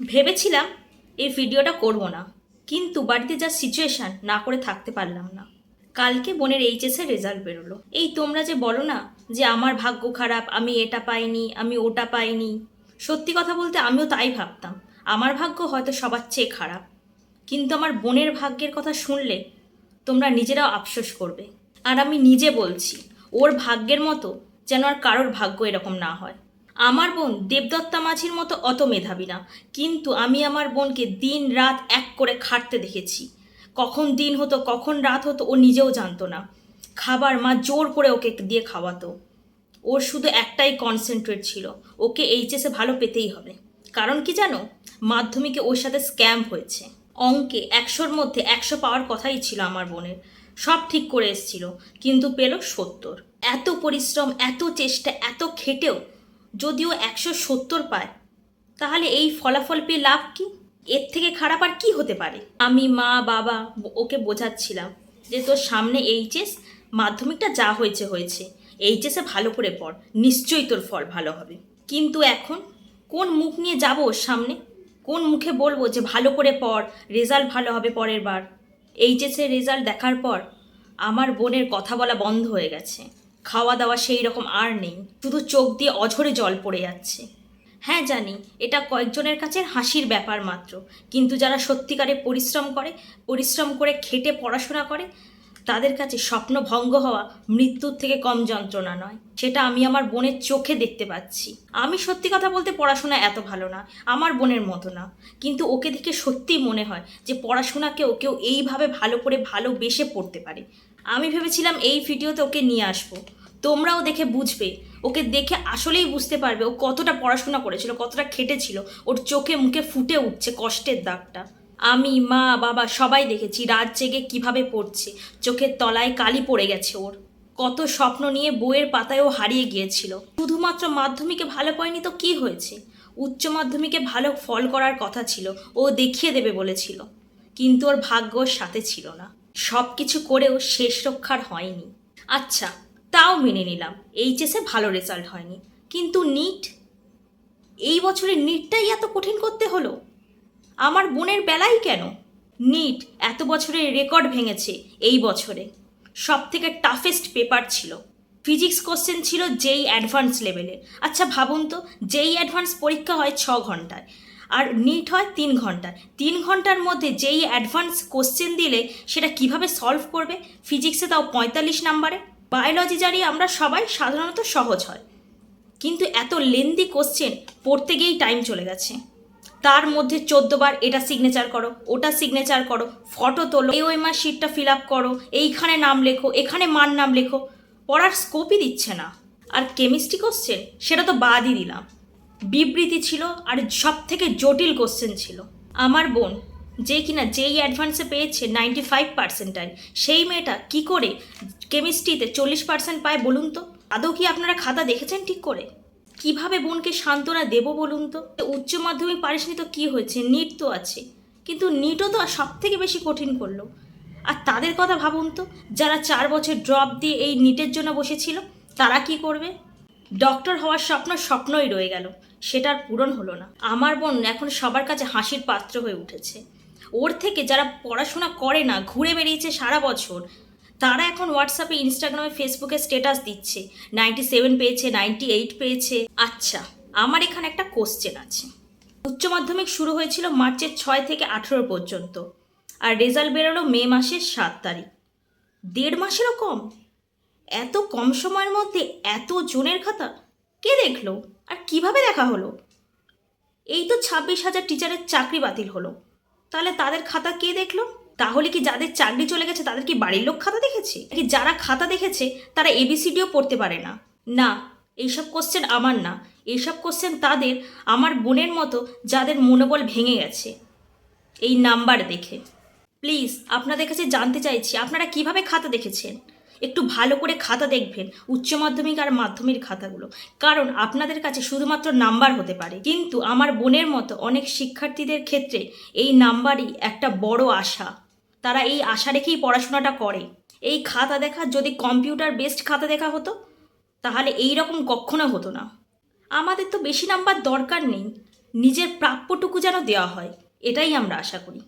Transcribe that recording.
ভেবেছিলাম এই ভিডিওটা করব না, কিন্তু বাড়িতে যা সিচুয়েশান না করে থাকতে পারলাম না। কালকে বোনের এইচএসের রেজাল্ট বেরোলো। এই তোমরা যে বলো না যে আমার ভাগ্য খারাপ, আমি এটা পাইনি, আমি ওটা পাইনি, সত্যি কথা বলতে আমিও তাই ভাবতাম। আমার ভাগ্য হয়তো সবার চেয়ে খারাপ, কিন্তু আমার বোনের ভাগ্যের কথা শুনলে তোমরা নিজেরাও আফসোস করবে। আর আমি নিজে বলছি, ওর ভাগ্যের মতো যেন আর কারোর ভাগ্য এরকম না হয়। আমার বোন দেবদত্তা মাঝির মতো অত মেধাবী না, কিন্তু আমি আমার বোনকে দিন রাত এক করে খাটতে দেখেছি। কখন দিন হতো, কখন রাত হতো, ও নিজেও জানতো না। খাবার মা জোর করে ওকে দিয়ে খাওয়াতো। ওর শুধু একটাই কনসেন্ট্রেট ছিল, ওকে এইচএসে ভালো পেতেই হবে। কারণ কি জানো? মাধ্যমিকে ওর সাথে স্ক্যাম হয়েছে। অঙ্কে একশোর মধ্যে একশো পাওয়ার কথাই ছিল আমার বোনের। সব ঠিক করে এসেছিল, কিন্তু পেল সত্তর। এত পরিশ্রম, এত চেষ্টা, এত খেটেও যদিও একশো সত্তর পায়, তাহলে এই ফলাফল পেয়ে লাভ কি? এর থেকে খারাপ আর কি হতে পারে? আমি মা, বাবা ওকে বোঝাচ্ছিলাম যে তোর সামনে এইচএস মাধ্যমিকটা যা হয়েছে হয়েছে। এইচএসে ভালো করে পড়, নিশ্চয়ই তোর ফল ভালো হবে। কিন্তু এখন কোন মুখ নিয়ে যাব ওর সামনে? কোন মুখে বলব যে ভালো করে পড়, রেজাল্ট ভালো হবে পরের বার? এইচএসের রেজাল্ট দেখার পর আমার বোনের কথা বলা বন্ধ হয়ে গেছে। খাওয়া দাওয়া সেই রকম আর নেই, শুধু চোখ দিয়ে অঝরে জল পড়ে যাচ্ছে। হ্যাঁ জানি, এটা কয়েকজনের কাছে হাসির ব্যাপার মাত্র, কিন্তু যারা সত্যিকারে পরিশ্রম করে পরিশ্রম করে খেটে পড়াশোনা করে, তাদের কাছে স্বপ্ন ভঙ্গ হওয়া মৃত্যুর থেকে কম যন্ত্রণা নয়। সেটা আমি আমার বোনের চোখে দেখতে পাচ্ছি। আমি সত্যি কথা বলতে পড়াশোনা এত ভালো না, আমার বোনের মতো না। কিন্তু ওকে দেখে সত্যিই মনে হয় যে পড়াশোনাকেও কেউ এইভাবে ভালো করে ভালোবেসে পড়তে পারে। আমি ভেবেছিলাম এই ভিডিওতে ওকে নিয়ে আসব। তোমরাও দেখে বুঝবে। ওকে দেখে আসলেই বুঝতে পারবে ও কতটা পড়াশোনা করেছিল, কতটা খেটেছিল। ওর চোখে মুখে ফুটে উঠছে কষ্টের দাগটা। আমি, মা, বাবা সবাই দেখেছি রাত জেগে কীভাবে পড়ছে। চোখের তলায় কালি পড়ে গেছে ওর। কত স্বপ্ন নিয়ে বইয়ের পাতায়ও হারিয়ে গিয়েছিল। শুধুমাত্র মাধ্যমিকে ভালো পায়নি তো কি হয়েছে? উচ্চ মাধ্যমিকে ভালো ফল করার কথা ছিল। ও দেখিয়ে দেবে বলেছিল। কিন্তু ওর ভাগ্য সাথে ছিল না। সব কিছু করেও শেষ রক্ষার হয়নি। আচ্ছা তাও মেনে নিলাম, এইচএসে ভালো রেজাল্ট হয়নি। কিন্তু নিট, এই বছরের নিটটাই এত কঠিন করতে হলো? আমার বোনের বেলাই কেন? নিট এত বছরের রেকর্ড ভেঙেছে এই বছরে। সব থেকে টাফেস্ট পেপার ছিল। ফিজিক্স কোশ্চেন ছিল যেই অ্যাডভান্স লেভেলের আচ্ছা ভাবুন তো, যেই অ্যাডভান্স পরীক্ষা হয় ছ ঘন্টায় আর নিট হয় তিন ঘন্টায় তিন ঘণ্টার মধ্যে যেই অ্যাডভান্স কোশ্চেন দিলে সেটা কীভাবে সলভ করবে? ফিজিক্সে তাও পঁয়তাল্লিশ নাম্বারে। বায়োলজি জানি আমরা সবাই সাধারণত সহজ হয়। কিন্তু এত লেন্দি কোশ্চেন পড়তে গিয়েই টাইম চলে গেছে। তার মধ্যে চোদ্দবার এটা সিগনেচার করো, ওটা সিগনেচার করো ফটো তোলো এই ওই মাস শিটটা ফিল আপ করো, এইখানে নাম লেখো, এখানে মার নাম লেখো। পড়ার স্কোপই দিচ্ছে না। আর কেমিস্ট্রি কোশ্চেন সেটা তো বাদই দিলাম। বিবৃতি ছিল আর সব থেকে জটিল কোশ্চেন ছিল। আমার বোন, যে কিনা যেই অ্যাডভান্সে পেয়েছে নাইনটি ফাইভ পার্সেন্টাইল সেই মেয়েটা কি করে কেমিস্ট্রিতে চল্লিশ পার্সেন্ট পায় বলুন তো? আদৌ কি আপনারা খাতা দেখেছেন ঠিক করে? কীভাবে বোনকে সান্ত্বনা দেবো বলুন তো? উচ্চ মাধ্যমিক পারিসনি তো কী হয়েছে? নিট তো আছে। কিন্তু নিটও তো সব থেকে বেশি কঠিন করল। আর তাদের কথা ভাবুন তো, যারা চার বছর ড্রপ দিয়ে এই নিটের জন্য বসেছিল, তারা কি করবে? ডক্টর হওয়ার স্বপ্ন স্বপ্নই রয়ে গেল। সেটার পূরণ হলো না। আমার বোন এখন সবার কাছে হাসির পাত্র হয়ে উঠেছে। ওর থেকে যারা পড়াশোনা করে না, ঘুরে বেরিয়েছে সারা বছর, তারা এখন হোয়াটসঅ্যাপে ইনস্টাগ্রামে ফেসবুকে স্ট্যাটাস দিচ্ছে। নাইনটি সেভেন পেয়েছে নাইনটি এইট পেয়েছে। আচ্ছা আমার এখানে একটা কোশ্চেন আছে। উচ্চ মাধ্যমিক শুরু হয়েছিল মার্চের ছয় থেকে আঠেরো পর্যন্ত, আর রেজাল্ট বেরোলো মে মাসের সাত তারিখ। দেড় মাসেরও কম? এত কম সময়ের মধ্যে এত জনের খাতা? কে দেখল? আর কীভাবে দেখা হলো? এই তো ছাব্বিশ হাজার টিচারের চাকরি বাতিল হলো। তাহলে তাদের খাতা কে দেখল? তাহলে কি যাদের চাকরি চলে গেছে, তাদের কি বাড়ির লোক খাতা দেখেছে? নাকি যারা খাতা দেখেছে, তারা এবিসিডিও পড়তে পারে না? না, এইসব কোশ্চেন আমার না। এইসব কোশ্চেন তাদের, আমার বোনের মতো যাদের মনোবল ভেঙে গেছে। এই নাম্বার দেখে। প্লিজ আপনাদের কাছে জানতে চাইছি, আপনারা কীভাবে খাতা দেখেছেন? একটু ভালো করে খাতা দেখবেন, উচ্চ মাধ্যমিক আর মাধ্যমিক খাতাগুলো। কারণ আপনাদের কাছে শুধুমাত্র নাম্বার হতে পারে। কিন্তু আমার বোনের মতো অনেক শিক্ষার্থীদের ক্ষেত্রে এই নাম্বারই একটা বড় আশা। তারা এই আশা রেখেই পড়াশোনাটা করে। এই খাতা দেখা, যদি কম্পিউটার বেসড খাতা দেখা হতো, তাহলে এই রকম কখনো হতো না। আমাদের তো বেশি নাম্বার দরকার নেই। নিজের প্রাপ্যটুকু যেন দেওয়া হয়, এটাই আমরা আশা করি।